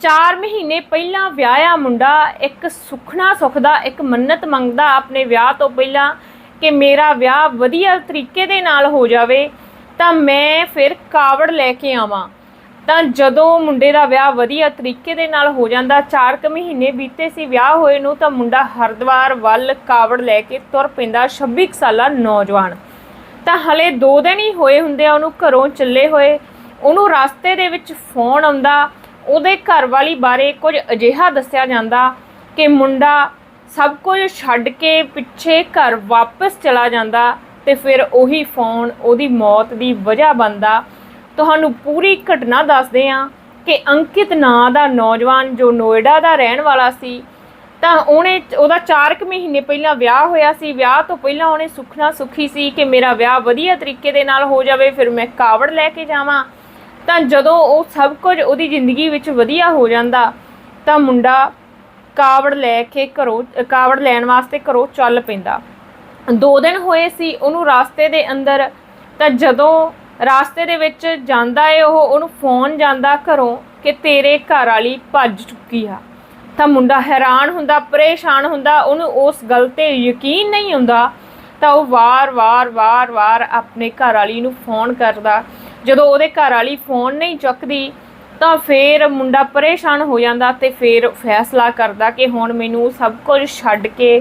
4 ਮਹੀਨੇ ਪਹਿਲਾਂ ਵਿਆਹਿਆ ਮੁੰਡਾ, ਇੱਕ ਸੁਖਣਾ ਸੁਖਦਾ ਇੱਕ ਮੰਨਤ ਮੰਗਦਾ ਆਪਣੇ ਵਿਆਹ ਤੋਂ ਪਹਿਲਾਂ ਕਿ ਮੇਰਾ ਵਿਆਹ ਵਧੀਆ ਤਰੀਕੇ ਦੇ ਨਾਲ ਹੋ ਜਾਵੇ, ਤਾਂ ਮੈਂ ਫਿਰ ਕਾਵੜ ਲੈ ਕੇ ਆਵਾਂ। ਤਾਂ ਜਦੋਂ ਮੁੰਡੇ ਦਾ ਵਿਆਹ ਵਧੀਆ ਤਰੀਕੇ ਦੇ ਨਾਲ ਹੋ ਜਾਂਦਾ 4 ਕੁ ਮਹੀਨੇ ਬੀਤੇ ਸੀ ਵਿਆਹ ਹੋਏ ਨੂੰ, ਤਾਂ ਮੁੰਡਾ ਹਰਿਦੁਆਰ ਵੱਲ ਕਾਵੜ ਲੈ ਕੇ ਤੁਰ ਪੈਂਦਾ 26 ਕੁ ਸਾਲਾ ਨੌਜਵਾਨ। ਤਾਂ ਹਲੇ 2 ਦਿਨ ਹੀ ਹੋਏ ਹੁੰਦੇ ਆ, ਉਹਨੂੰ ਘਰੋਂ ਚੱਲੇ ਹੋਏ। ਉਹਨੂੰ ਰਸਤੇ ਦੇ ਵਿੱਚ ਫੋਨ ਆਉਂਦਾ ਉਹਦੇ ਘਰ ਵਾਲੀ ਬਾਰੇ ਕੁਝ ਅਜਿਹਾ ਦੱਸਿਆ ਜਾਂਦਾ ਕਿ ਮੁੰਡਾ ਸਭ ਕੁਝ ਛੱਡ ਕੇ ਪਿੱਛੇ ਘਰ ਵਾਪਸ ਚਲਾ ਜਾਂਦਾ ਤੇ ਫਿਰ ਉਹੀ ਫੋਨ ਉਹਦੀ ਮੌਤ ਦੀ ਵਜ੍ਹਾ ਬਣਦਾ। ਤੁਹਾਨੂੰ ਪੂਰੀ ਘਟਨਾ ਦੱਸਦੇ ਹਾਂ ਕਿ ਅੰਕਿਤ ਨਾਂ ਦਾ ਨੌਜਵਾਨ ਜੋ ਨੋਇਡਾ ਦਾ ਰਹਿਣ ਵਾਲਾ ਸੀ, ਤਾਂ ਉਹਨੇ ਉਹਦਾ 4 ਕੁ ਮਹੀਨੇ ਪਹਿਲਾਂ ਵਿਆਹ ਹੋਇਆ ਸੀ। ਵਿਆਹ ਤੋਂ ਪਹਿਲਾਂ ਉਹਨੇ ਸੁਖਣਾ ਸੁਖੀ ਸੀ ਕਿ ਮੇਰਾ ਵਿਆਹ ਵਧੀਆ ਤਰੀਕੇ ਦੇ ਨਾਲ ਹੋ ਜਾਵੇ, ਫਿਰ ਮੈਂ ਕਾਵੜ ਲੈ ਕੇ ਜਾਵਾਂ। ਤਾਂ ਜਦੋਂ ਉਹ ਸਭ ਕੁਝ ਉਹਦੀ ਜ਼ਿੰਦਗੀ ਵਿੱਚ ਵਧੀਆ ਹੋ ਜਾਂਦਾ, ਤਾਂ ਮੁੰਡਾ ਕਾਵੜ ਲੈ ਕੇ ਘਰੋਂ, ਕਾਵੜ ਲੈਣ ਵਾਸਤੇ ਘਰੋਂ ਚੱਲ ਪੈਂਦਾ। ਦੋ ਦਿਨ ਹੋਏ ਸੀ, ਉਹਨੂੰ ਰਾਸਤੇ ਦੇ ਅੰਦਰ, ਤਾਂ ਜਦੋਂ ਰਾਸਤੇ ਦੇ ਵਿੱਚ ਜਾਂਦਾ ਏ ਉਹ, ਉਹਨੂੰ ਫੋਨ ਜਾਂਦਾ ਘਰੋਂ ਕਿ ਤੇਰੇ ਘਰ ਵਾਲੀ ਭੱਜ ਚੁੱਕੀ ਆ। ਤਾਂ ਮੁੰਡਾ ਹੈਰਾਨ ਹੁੰਦਾ, ਪਰੇਸ਼ਾਨ ਹੁੰਦਾ, ਉਹਨੂੰ ਉਸ ਗੱਲ ਤੇ ਯਕੀਨ ਨਹੀਂ ਹੁੰਦਾ, ਤਾਂ ਉਹ ਵਾਰ-ਵਾਰ ਵਾਰ-ਵਾਰ ਆਪਣੇ ਘਰ ਵਾਲੀ ਨੂੰ ਫੋਨ ਕਰਦਾ ਜਦੋਂ ਉਹਦੇ ਘਰ ਵਾਲੀ ਫੋਨ ਨਹੀਂ ਚੁੱਕਦੀ, ਤਾਂ ਫੇਰ ਮੁੰਡਾ ਪਰੇਸ਼ਾਨ ਹੋ ਜਾਂਦਾ ਤੇ ਫੇਰ ਫੈਸਲਾ ਕਰਦਾ ਕਿ ਹੁਣ ਮੈਨੂੰ ਸਭ ਕੁਝ ਛੱਡ ਕੇ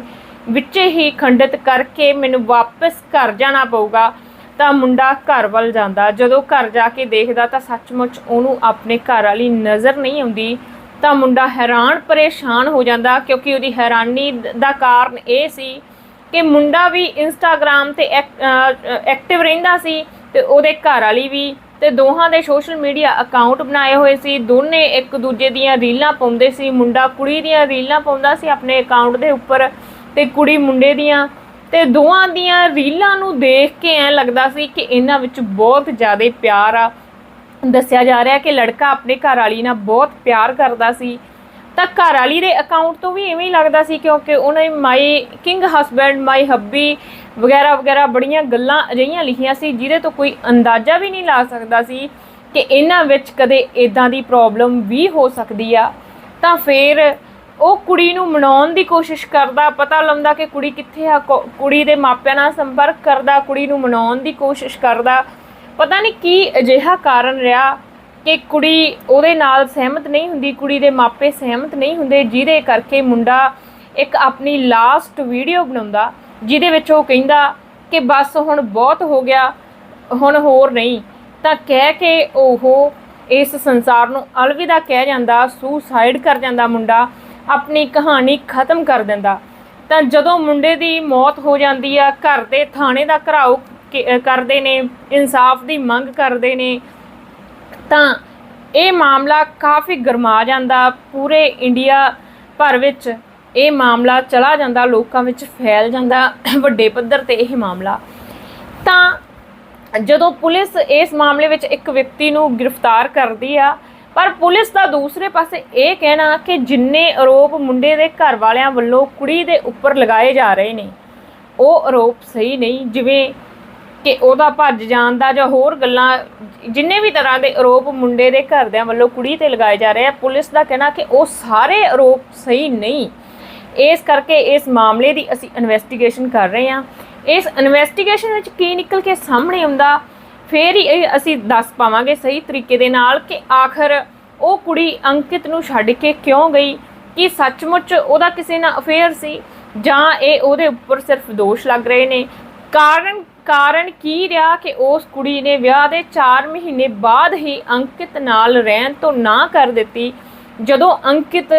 ਵਿੱਚ ਹੀ ਖੰਡਿਤ ਕਰਕੇ ਮੈਨੂੰ ਵਾਪਸ ਘਰ ਜਾਣਾ ਪਊਗਾ, ਤਾਂ ਮੁੰਡਾ ਘਰ ਵੱਲ ਜਾਂਦਾ। ਜਦੋਂ ਘਰ ਜਾ ਕੇ ਦੇਖਦਾ ਤਾਂ ਸੱਚਮੁੱਚ ਉਹਨੂੰ ਆਪਣੇ ਘਰ ਵਾਲੀ ਨਜ਼ਰ ਨਹੀਂ ਆਉਂਦੀ, ਤਾਂ ਮੁੰਡਾ ਹੈਰਾਨ ਪਰੇਸ਼ਾਨ ਹੋ ਜਾਂਦਾ, ਕਿਉਂਕਿ ਉਹਦੀ ਹੈਰਾਨੀ ਦਾ ਕਾਰਨ ਇਹ ਸੀ ਕਿ ਮੁੰਡਾ ਵੀ ਇੰਸਟਾਗ੍ਰam ਤੇ ਐਕਟਿਵ ਰਹਿੰਦਾ ਸੀ ਤੇ ਉਹਦੇ ਘਰ ਵਾਲੀ ਵੀ ਤੇ ਦੋਹਾਂ ਦੇ ਸੋਸ਼ਲ ਮੀਡੀਆ ਅਕਾਊਂਟ ਬਣਾਏ ਹੋਏ ਸੀ। ਦੋਨੇ ਇੱਕ ਦੂਜੇ ਦੀਆਂ ਰੀਲਾਂ ਪਾਉਂਦੇ ਸੀ। ਮੁੰਡਾ ਕੁੜੀ ਦੀਆਂ ਰੀਲਾਂ ਪਾਉਂਦਾ ਸੀ ਆਪਣੇ ਅਕਾਊਂਟ ਦੇ ਉੱਪਰ ਤੇ ਕੁੜੀ ਮੁੰਡੇ ਦੀਆਂ। ਤੇ ਦੋਹਾਂ ਦੀਆਂ ਰੀਲਾਂ ਨੂੰ ਦੇਖ ਕੇ ਐ ਲੱਗਦਾ ਸੀ ਕਿ ਇਹਨਾਂ ਵਿੱਚ ਬਹੁਤ ਜ਼ਿਆਦਾ ਪਿਆਰ ਆ। ਦੱਸਿਆ ਜਾ ਰਿਹਾ ਕਿ ਲੜਕਾ ਆਪਣੇ ਘਰ ਵਾਲੀ ਨਾਲ ਬਹੁਤ ਪਿਆਰ ਕਰਦਾ ਸੀ। ਤਾਂ ਘਰ ਵਾਲੀ ਦੇ ਅਕਾਊਂਟ ਤੋਂ ਵੀ ਐਵੇਂ ਹੀ ਲੱਗਦਾ ਸੀ ਕਿਉਂਕਿ ਉਹਨੇ ਮਾਈ ਕਿੰਗ ਹਸਬੈਂਡ ਮਾਈ ਹੱਬੀ ਵਗੈਰਾ ਵਗੈਰਾ ਬੜੀਆਂ ਗੱਲਾਂ ਅਜਿਹੀਆਂ ਲਿਖੀਆਂ ਸੀ ਜਿਹਦੇ ਤੋਂ ਕੋਈ ਅੰਦਾਜ਼ਾ ਵੀ ਨਹੀਂ ਲਾ ਸਕਦਾ ਸੀ ਕਿ ਇਹਨਾਂ ਵਿੱਚ ਕਦੇ ਇਦਾਂ ਦੀ ਪ੍ਰੋਬਲਮ ਵੀ ਹੋ ਸਕਦੀ ਆ। ਤਾਂ ਫਿਰ ਉਹ ਕੁੜੀ ਨੂੰ ਮਨਾਉਣ ਦੀ ਕੋਸ਼ਿਸ਼ ਕਰਦਾ, ਪਤਾ ਲਾਉਂਦਾ ਕਿ ਕੁੜੀ ਕਿੱਥੇ ਆ, ਕੁ- ਕੁੜੀ ਦੇ ਮਾਪਿਆਂ ਨਾਲ ਸੰਪਰਕ ਕਰਦਾ, ਕੁੜੀ ਨੂੰ ਮਨਾਉਣ ਦੀ ਕੋਸ਼ਿਸ਼ ਕਰਦਾ। ਪਤਾ ਨਹੀਂ ਕੀ ਅਜਿਹਾ ਕਾਰਨ ਰਿਹਾ ਕਿ ਕੁੜੀ ਉਹਦੇ ਨਾਲ ਸਹਿਮਤ ਨਹੀਂ ਹੁੰਦੀ, ਕੁੜੀ ਦੇ ਮਾਪੇ ਸਹਿਮਤ ਨਹੀਂ ਹੁੰਦੇ, ਜਿਹਦੇ ਕਰਕੇ ਮੁੰਡਾ ਇੱਕ ਆਪਣੀ ਲਾਸਟ ਵੀਡੀਓ ਬਣਾਉਂਦਾ, ਜਿਹਦੇ ਵਿੱਚ ਉਹ ਕਹਿੰਦਾ ਕਿ ਬਸ ਹੁਣ ਬਹੁਤ ਹੋ ਗਿਆ, ਹੁਣ ਹੋਰ ਨਹੀਂ। ਤਾਂ ਕਹਿ ਕੇ ਉਹ ਇਸ ਸੰਸਾਰ ਨੂੰ ਅਲਵਿਦਾ ਕਹਿ ਜਾਂਦਾ ਸੁਸਾਈਡ ਕਰ ਜਾਂਦਾ ਮੁੰਡਾ, ਆਪਣੀ ਕਹਾਣੀ ਖਤਮ ਕਰ ਦਿੰਦਾ। ਤਾਂ ਜਦੋਂ ਮੁੰਡੇ ਦੀ ਮੌਤ ਹੋ ਜਾਂਦੀ ਆ, ਘਰ ਦੇ ਥਾਣੇ ਦਾ ਘਰਾਓ ਕਿ- ਕਰਦੇ ਨੇ, ਇਨਸਾਫ ਦੀ ਮੰਗ ਕਰਦੇ ਨੇ ਤਾਂ ਇਹ ਮਾਮਲਾ ਕਾਫੀ ਗਰਮਾ ਜਾਂਦਾ ਪੂਰੇ ਇੰਡੀਆ ਭਰ ਵਿੱਚ। ਇਹ ਮਾਮਲਾ ਚਲਾ ਜਾਂਦਾ, ਲੋਕਾਂ ਵਿੱਚ ਫੈਲ ਜਾਂਦਾ, ਵੱਡੇ ਪੱਧਰ ਤੇ ਇਹ ਮਾਮਲਾ। ਤਾਂ ਜਦੋਂ ਪੁਲਿਸ ਇਸ ਮਾਮਲੇ ਵਿੱਚ ਇੱਕ ਵਿਅਕਤੀ ਨੂੰ ਗ੍ਰਿਫਤਾਰ ਕਰਦੀ ਆ, ਪਰ ਪੁਲਿਸ ਦਾ ਦੂਸਰੇ ਪਾਸੇ ਇਹ ਕਹਿਣਾ ਕਿ ਜਿੰਨੇ ਆਰੋਪ ਮੁੰਡੇ ਦੇ ਘਰ ਵਾਲਿਆਂ ਵੱਲੋਂ ਕੁੜੀ ਦੇ ਉੱਪਰ ਲਗਾਏ ਜਾ ਰਹੇ ਨੇ, ਉਹ ਆਰੋਪ ਸਹੀ ਨਹੀਂ। ਜਿਵੇਂ ਕਿ ਉਹਦਾ ਭੱਜ ਜਾਣ ਦਾ ਜਾਂ ਹੋਰ ਗੱਲਾਂ, ਜਿੰਨੇ ਵੀ ਤਰ੍ਹਾਂ ਦੇ ਆਰੋਪ ਮੁੰਡੇ ਦੇ ਘਰਦਿਆਂ ਵੱਲੋਂ ਕੁੜੀ ਤੇ ਲਗਾਏ ਜਾ ਰਹੇ ਆ, ਪੁਲਿਸ ਦਾ ਕਹਿਣਾ ਕਿ ਉਹ ਸਾਰੇ ਆਰੋਪ ਸਹੀ ਨਹੀਂ। ਇਸ ਕਰਕੇ ਇਸ ਮਾਮਲੇ ਦੀ ਅਸੀਂ ਇਨਵੈਸਟੀਗੇਸ਼ਨ ਕਰ ਰਹੇ ਹਾਂ। ਇਸ ਇਨਵੈਸਟੀਗੇਸ਼ਨ ਵਿੱਚ ਕੀ ਨਿਕਲ ਕੇ ਸਾਹਮਣੇ ਆਉਂਦਾ, ਫੇਰ ਹੀ ਇਹ ਅਸੀਂ ਦੱਸ ਪਾਵਾਂਗੇ ਸਹੀ ਤਰੀਕੇ ਦੇ ਨਾਲ ਕਿ ਆਖਰ ਉਹ ਕੁੜੀ ਅੰਕਿਤ ਨੂੰ ਛੱਡ ਕੇ ਕਿਉਂ ਗਈ, ਕਿ ਸੱਚਮੁੱਚ ਉਹਦਾ ਕਿਸੇ ਨਾਲ ਅਫੇਅਰ ਸੀ, ਜਾਂ ਇਹ ਉਹਦੇ ਉੱਪਰ ਸਿਰਫ ਦੋਸ਼ ਲੱਗ ਰਹੇ ਨੇ। ਕਾਰਨ ਕਾਰਨ ਕੀ ਰਿਹਾ ਕਿ ਉਸ ਕੁੜੀ ਨੇ ਵਿਆਹ ਦੇ 4 ਮਹੀਨੇ ਬਾਅਦ ਹੀ ਅੰਕਿਤ ਨਾਲ ਰਹਿਣ ਤੋਂ ਨਾ ਕਰ ਦਿੱਤੀ? ਜਦੋਂ ਅੰਕਿਤ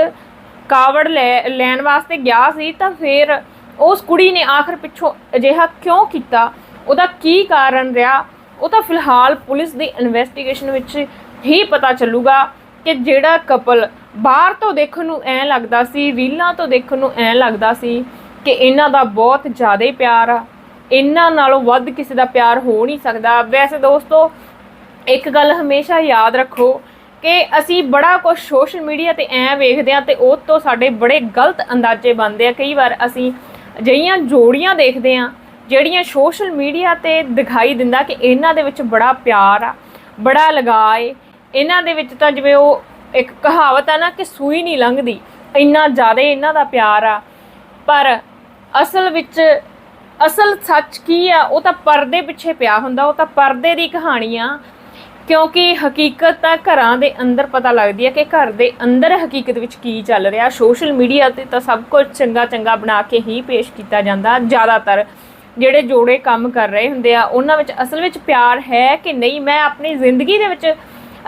ਕਾਵੜ ਲੈ, ਲੈਣ ਵਾਸਤੇ ਗਿਆ ਸੀ ਤਾਂ ਫਿਰ ਉਸ ਕੁੜੀ ਨੇ ਆਖਰ ਪਿੱਛੋਂ ਅਜਿਹਾ ਕਿਉਂ ਕੀਤਾ? ਉਹਦਾ ਕੀ ਕਾਰਨ ਰਿਹਾ? ਉਹ ਤਾਂ ਫਿਲਹਾਲ ਪੁਲਿਸ ਦੀ ਇਨਵੈਸਟੀਗੇਸ਼ਨ ਵਿੱਚ ਹੀ ਪਤਾ ਚੱਲੂਗਾ ਕਿ ਜਿਹੜਾ ਕਪਲ ਬਾਹਰ ਤੋਂ ਦੇਖਣ ਨੂੰ ਐ ਲੱਗਦਾ ਸੀ, ਰੀਲਾਂ ਤੋਂ ਦੇਖਣ ਨੂੰ ਐ ਲੱਗਦਾ ਸੀ ਕਿ ਇਹਨਾਂ ਦਾ ਬਹੁਤ ਜ਼ਿਆਦਾ ਪਿਆਰ ਆ। ਇਹਨਾਂ ਨਾਲੋਂ ਵੱਧ ਕਿਸੇ ਦਾ ਪਿਆਰ ਹੋ ਨਹੀਂ ਸਕਦਾ। ਵੈਸੇ ਦੋਸਤੋ, ਇੱਕ ਗੱਲ ਹਮੇਸ਼ਾ ਯਾਦ ਰੱਖੋ ਕਿ ਅਸੀਂ ਬੜਾ ਕੁਝ ਸੋਸ਼ਲ ਮੀਡੀਆ ਤੇ ਐ ਵੇਖਦੇ ਆ ਤੇ ਉਹ ਤੋਂ ਸਾਡੇ ਬੜੇ ਗਲਤ ਅੰਦਾਜ਼ੇ ਬਣਦੇ ਆ। ਕਈ ਵਾਰ ਅਸੀਂ ਅਜਿਹੀਆਂ ਜੋੜੀਆਂ ਦੇਖਦੇ ਆ ਜਿਹੜੀਆਂ ਸੋਸ਼ਲ ਮੀਡੀਆ ਤੇ ਦਿਖਾਈ ਦਿੰਦਾ ਕਿ ਇਹਨਾਂ ਦੇ ਵਿੱਚ ਬੜਾ ਪਿਆਰ ਆ, ਬੜਾ ਲਗਾਅ ਏ। ਇਹਨਾਂ ਦੇ ਵਿੱਚ ਤਾਂ ਜਿਵੇਂ ਉਹ ਇੱਕ ਕਹਾਵਤ ਆ ਨਾ ਕਿ ਸੂਈ ਨਹੀਂ ਲੰਘਦੀ, ਇੰਨਾ ਜ਼ਿਆਦਾ ਇਹਨਾਂ ਦਾ ਪਿਆਰ ਆ। ਪਰ ਅਸਲ ਵਿੱਚ ਅਸਲ ਸੱਚ ਕੀ ਆ, ਉਹ ਤਾਂ ਪਰਦੇ ਪਿੱਛੇ ਪਿਆ ਹੁੰਦਾ, ਉਹ ਤਾਂ ਪਰਦੇ ਦੀ ਕਹਾਣੀ ਆ। ਕਿਉਂਕਿ ਹਕੀਕਤ ਤਾਂ ਘਰਾਂ ਦੇ ਅੰਦਰ ਪਤਾ ਲੱਗਦੀ ਹੈ ਕਿ ਘਰ ਦੇ ਅੰਦਰ ਹਕੀਕਤ ਵਿੱਚ ਕੀ ਚੱਲ ਰਿਹਾ। ਸੋਸ਼ਲ ਮੀਡੀਆ ਤੇ ਤਾਂ ਸਭ ਕੁਝ ਚੰਗਾ ਚੰਗਾ ਬਣਾ ਕੇ ਹੀ ਪੇਸ਼ ਕੀਤਾ ਜਾਂਦਾ, ਜ਼ਿਆਦਾਤਰ ਜਿਹੜੇ ਜੋੜੇ ਕੰਮ ਕਰ ਰਹੇ ਹੁੰਦੇ ਆ, ਉਹਨਾਂ ਵਿੱਚ ਅਸਲ ਵਿੱਚ ਪਿਆਰ ਹੈ ਕਿ ਨਹੀਂ? ਮੈਂ ਆਪਣੀ ਜ਼ਿੰਦਗੀ ਦੇ ਵਿੱਚ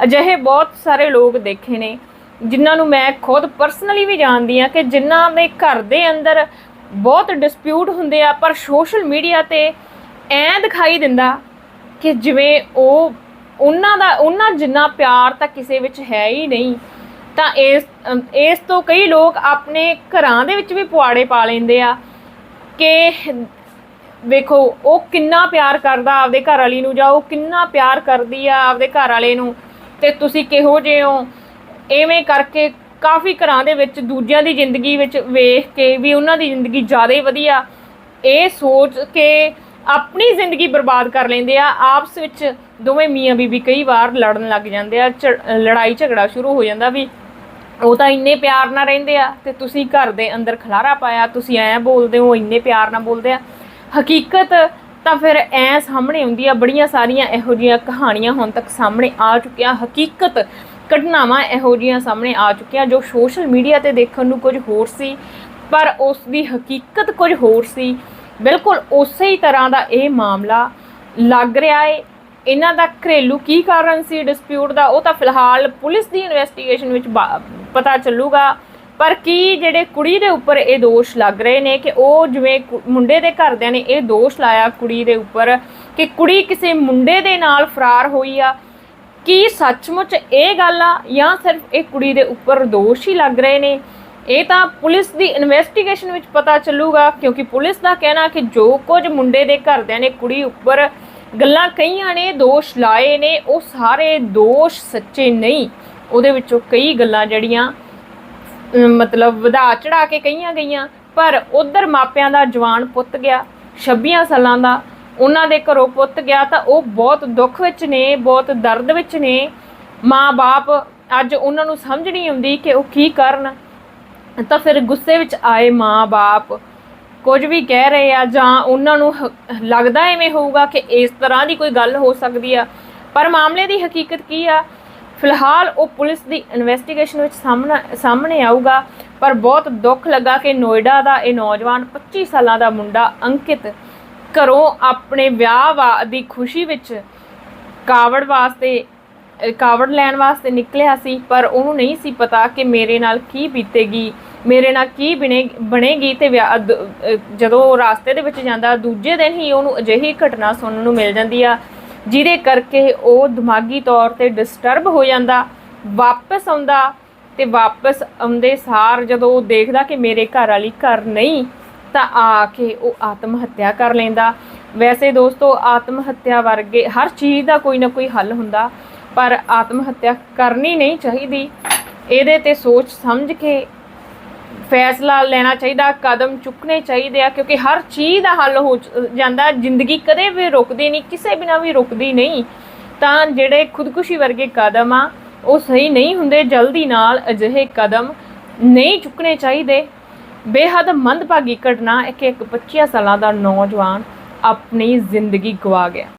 ਅਜਿਹੇ ਬਹੁਤ ਸਾਰੇ ਲੋਕ ਦੇਖੇ ਨੇ, ਜਿਨ੍ਹਾਂ ਨੂੰ ਮੈਂ ਖੁਦ ਪਰਸਨਲੀ ਵੀ ਜਾਣਦੀ ਆ ਕਿ ਜਿਨ੍ਹਾਂ ਦੇ ਘਰ ਦੇ ਅੰਦਰ ਬਹੁਤ ਡਿਸਪਿਊਟ ਹੁੰਦੇ ਆ, ਪਰ ਸੋਸ਼ਲ ਮੀਡੀਆ ਤੇ ਐ ਦਿਖਾਈ ਦਿੰਦਾ ਕਿ ਜਿਵੇਂ ਉਹ ਉਹਨਾਂ ਦਾ, ਉਹਨਾਂ ਜਿੰਨਾ ਪਿਆਰ ਤਾਂ ਕਿਸੇ ਵਿੱਚ ਹੈ ਹੀ ਨਹੀਂ, ਤਾਂ ਇਸ ਇਸ ਤੋਂ ਕਈ ਲੋਕ ਆਪਣੇ ਘਰਾਂ ਦੇ ਵਿੱਚ ਵੀ ਪੁਆੜੇ ਪਾ ਲੈਂਦੇ ਆ ਕਿ ਵੇਖੋ, ਉਹ ਕਿੰਨਾ ਪਿਆਰ ਕਰਦਾ ਆਪਦੇ ਘਰ ਵਾਲੀ ਨੂੰ ਜਾਂ ਉਹ ਕਿੰਨਾ ਪਿਆਰ ਕਰਦੀ ਆ ਆਪਦੇ ਘਰ ਵਾਲੇ ਨੂੰ, ਤੇ ਤੁਸੀਂ ਕਿਹੋ ਜਿਹੇ ਹੋ? ਐਵੇਂ ਕਰਕੇ ਕਾਫੀ ਘਰਾਂ ਦੇ ਵਿੱਚ ਦੂਜਿਆਂ ਦੀ ਜ਼ਿੰਦਗੀ ਵਿੱਚ ਵੇਖ ਕੇ ਵੀ ਉਹਨਾਂ ਦੀ ਜ਼ਿੰਦਗੀ ਜ਼ਿਆਦਾ ਹੀ ਵਧੀਆ। ਇਹ ਸੋਚ ਕੇ ਆਪਣੀ ਜ਼ਿੰਦਗੀ ਬਰਬਾਦ ਕਰ ਲੈਂਦੇ ਆ। ਆਪਸ ਵਿੱਚ ਦੋਵੇਂ ਮੀਆਂ ਬੀਬੀ ਕਈ ਵਾਰ ਲੜਨ ਲੱਗ ਜਾਂਦੇ ਆ ਝ- ਲੜਾਈ ਝਗੜਾ ਸ਼ੁਰੂ ਹੋ ਜਾਂਦਾ ਵੀ ਉਹ ਤਾਂ ਇੰਨੇ ਪਿਆਰ ਨਾਲ ਰਹਿੰਦੇ ਆ ਤੇ ਤੁਸੀਂ ਘਰ ਦੇ ਅੰਦਰ ਖਲਾਰਾ ਪਾਇਆ, ਤੁਸੀਂ ਐਂ ਬੋਲਦੇ ਹੋ, ਇੰਨੇ ਪਿਆਰ ਨਾਲ ਬੋਲਦੇ ਆ। ਹਕੀਕਤ ਤਾਂ ਫਿਰ ਐ ਸਾਹਮਣੇ ਹੁੰਦੀ ਆ, ਬੜੀਆਂ ਸਾਰੀਆਂ ਇਹੋ ਜਿਹੀਆਂ ਕਹਾਣੀਆਂ ਹੁਣ ਤੱਕ ਸਾਹਮਣੇ ਆ ਚੁੱਕੀਆਂ। ਹਕੀਕਤ ਘਟਨਾਵਾਂ ਇਹੋ ਜਿਹੀਆਂ ਸਾਹਮਣੇ ਆ ਚੁੱਕੀਆਂ ਜੋ ਸੋਸ਼ਲ ਮੀਡੀਆ ਤੇ ਦੇਖਣ ਨੂੰ ਕੁਝ ਹੋਰ ਸੀ, ਪਰ ਉਸ ਦੀ ਹਕੀਕਤ ਕੁਝ ਹੋਰ ਸੀ। ਬਿਲਕੁਲ ਉਸੇ ਹੀ ਤਰ੍ਹਾਂ ਦਾ ਇਹ ਮਾਮਲਾ ਲੱਗ ਰਿਹਾ ਏ। ਇਹਨਾਂ ਦਾ ਘਰੇਲੂ ਕੀ ਕਾਰਨ ਸੀ ਡਿਸਪਿਊਟ ਦਾ, ਉਹ ਤਾਂ ਫਿਲਹਾਲ ਪੁਲਿਸ ਦੀ ਇਨਵੈਸਟੀਗੇਸ਼ਨ ਵਿੱਚ ਬਾ- ਪਤਾ ਚੱਲੂਗਾ। ਪਰ ਕੀ ਜਿਹੜੇ ਕੁੜੀ ਦੇ ਉੱਪਰ ਇਹ ਦੋਸ਼ ਲੱਗ ਰਹੇ ਨੇ ਕਿ ਉਹ ਜਿਵੇਂ ਕੁ- ਮੁੰਡੇ ਦੇ ਘਰਦਿਆਂ ਨੇ ਇਹ ਦੋਸ਼ ਲਾਇਆ ਕੁੜੀ ਦੇ ਉੱਪਰ ਕਿ ਕੁੜੀ ਕਿਸੇ ਮੁੰਡੇ ਦੇ ਨਾਲ ਫਰਾਰ ਹੋਈ ਆ ਕੀ ਸੱਚਮੁੱਚ ਇਹ ਗੱਲ ਆ ਜਾਂ ਸਿਰਫ ਇਹ ਕੁੜੀ ਦੇ ਉੱਪਰ ਦੋਸ਼ ਹੀ ਲੱਗ ਰਹੇ ਨੇ? ਇਹ ਤਾਂ ਪੁਲਿਸ ਦੀ ਇਨਵੈਸਟੀਗੇਸ਼ਨ ਵਿੱਚ ਪਤਾ ਚੱਲੂਗਾ, ਕਿਉਂਕਿ ਪੁਲਿਸ ਦਾ ਕਹਿਣਾ ਕਿ ਜੋ ਕੁਝ ਮੁੰਡੇ ਦੇ ਘਰਦਿਆਂ ਨੇ ਕੁੜੀ ਉੱਪਰ ਗੱਲਾਂ ਕਹੀਆਂ ਨੇ, ਦੋਸ਼ ਲਾਏ ਨੇ, ਉਹ ਸਾਰੇ ਦੋਸ਼ ਸੱਚੇ ਨਹੀਂ। ਉਹਦੇ ਵਿੱਚੋਂ ਕਈ ਗੱਲਾਂ ਜਿਹੜੀਆਂ ਮਤਲਬ ਵਧਾ ਚੜਾ ਕੇ ਕਹੀਆਂ ਗਈਆਂ, ਪਰ ਉਧਰ ਮਾਪਿਆਂ ਦਾ ਜਵਾਨ ਪੁੱਤ ਗਿਆ 26 ਸਾਲਾਂ ਦਾ ਉਹਨਾਂ ਦੇ ਘਰੋਂ ਪੁੱਤ ਗਿਆ ਤਾਂ ਉਹ ਬਹੁਤ ਦੁੱਖ ਵਿੱਚ ਨੇ, ਬਹੁਤ ਦਰਦ ਵਿੱਚ ਨੇ। ਮਾਂ-ਬਾਪ ਅੱਜ ਉਹਨਾਂ ਨੂੰ ਸਮਝ ਨਹੀਂ ਆਉਂਦੀ ਕਿ ਉਹ ਕੀ ਕਰਨ। ਤਾਂ ਫਿਰ ਗੁੱਸੇ ਵਿੱਚ ਆਏ ਮਾਂ-ਬਾਪ। ਕੁਝ ਵੀ ਕਹਿ ਰਹੇ ਆ ਜਾਂ ਉਹਨਾਂ ਨੂੰ ਲੱਗਦਾ ਐਵੇਂ ਹੋਊਗਾ ਕਿ ਇਸ ਤਰ੍ਹਾਂ ਦੀ ਕੋਈ ਗੱਲ ਹੋ ਸਕਦੀ ਆ। ਪਰ ਮਾਮਲੇ ਦੀ ਹਕੀਕਤ ਕੀ ਆ? ਫਿਲਹਾਲ ਉਹ ਪੁਲਿਸ ਦੀ ਇਨਵੈਸਟੀਗੇਸ਼ਨ ਵਿੱਚ ਸਾਹਮਣੇ ਸਾਹਮਣੇ ਆਊਗਾ, ਪਰ ਬਹੁਤ ਦੁੱਖ ਲੱਗਾ ਕਿ ਨੋਇਡਾ ਦਾ ਇਹ ਨੌਜਵਾਨ 25 ਸਾਲਾਂ ਦਾ ਮੁੰਡਾ ਅੰਕਿਤ ਘਰੋਂ ਆਪਣੇ ਵਿਆਹ ਵਾ- ਦੀ ਖੁਸ਼ੀ ਵਿੱਚ ਕਾਵੜ ਵਾਸਤੇ ਕਾਵੜ ਲੈਣ ਵਾਸਤੇ ਨਿਕਲਿਆ ਸੀ, ਪਰ ਉਹਨੂੰ ਨਹੀਂ ਸੀ ਪਤਾ ਕਿ ਮੇਰੇ ਨਾਲ ਕੀ ਬੀਤੇਗੀ, ਮੇਰੇ ਨਾਲ ਕੀ ਬਣੇ, ਬਣੇਗੀ ਤੇ ਵਿਆਹ- ਜਦੋਂ ਉਹ ਰਾਸਤੇ ਦੇ ਵਿੱਚ ਜਾਂਦਾ, ਦੂਜੇ ਦਿਨ ਹੀ ਉਹਨੂੰ ਅਜਿਹੀ ਘਟਨਾ ਸੁਣਨ ਨੂੰ ਮਿਲ ਜਾਂਦੀ ਆ, ਜਿਹਦੇ ਕਰਕੇ ਉਹ ਦਿਮਾਗੀ ਤੌਰ ਤੇ ਡਿਸਟਰਬ ਹੋ ਜਾਂਦਾ, ਵਾਪਸ ਆਉਂਦਾ ਤੇ ਵਾਪਸ ਆਉਂਦੇ ਸਾਰ ਜਦੋਂ ਉਹ ਦੇਖਦਾ ਕਿ ਮੇਰੇ ਘਰ ਵਾਲੀ ਘਰ ਨਹੀਂ ਤਾਂ ਆ ਕੇ ਉਹ ਆਤਮ ਹੱਤਿਆ ਕਰ ਲੈਂਦਾ। ਵੈਸੇ ਦੋਸਤੋ, ਆਤਮ ਹੱਤਿਆ ਵਰਗੇ ਹਰ ਚੀਜ਼ ਦਾ ਕੋਈ ਨਾ ਕੋਈ ਹੱਲ ਹੁੰਦਾ, ਪਰ ਆਤਮ ਹੱਤਿਆ ਕਰਨੀ ਨਹੀਂ ਚਾਹੀਦੀ। ਇਹਦੇ ਤੇ ਸੋਚ ਸਮਝ ਕੇ ਫੈਸਲਾ ਲੈਣਾ ਚਾਹੀਦਾ, ਕਦਮ ਚੁੱਕਣੇ ਚਾਹੀਦੇ ਆ, ਕਿਉਂਕਿ ਹਰ ਚੀਜ਼ ਦਾ ਹੱਲ ਹੋ ਜਾਂਦਾ। ਜ਼ਿੰਦਗੀ ਕਦੇ ਵੀ ਰੁਕਦੀ ਨਹੀਂ, ਕਿਸੇ ਬਿਨਾ ਵੀ ਰੁਕਦੀ ਨਹੀਂ। ਤਾਂ ਜਿਹੜੇ ਖੁਦਕੁਸ਼ੀ ਵਰਗੇ ਕਦਮ ਆ, ਉਹ ਸਹੀ ਨਹੀਂ ਹੁੰਦੇ। ਜਲਦੀ ਨਾਲ ਅਜਿਹੇ ਕਦਮ ਨਹੀਂ ਚੁੱਕਣੇ ਚਾਹੀਦੇ। ਬੇਹੱਦ ਮੰਦਭਾਗੀ ਘਟਨਾ ਹੈ ਕਿ ਇੱਕ 25 ਸਾਲਾਂ ਦਾ ਨੌਜਵਾਨ ਆਪਣੀ ਜ਼ਿੰਦਗੀ ਗਵਾ ਗਿਆ।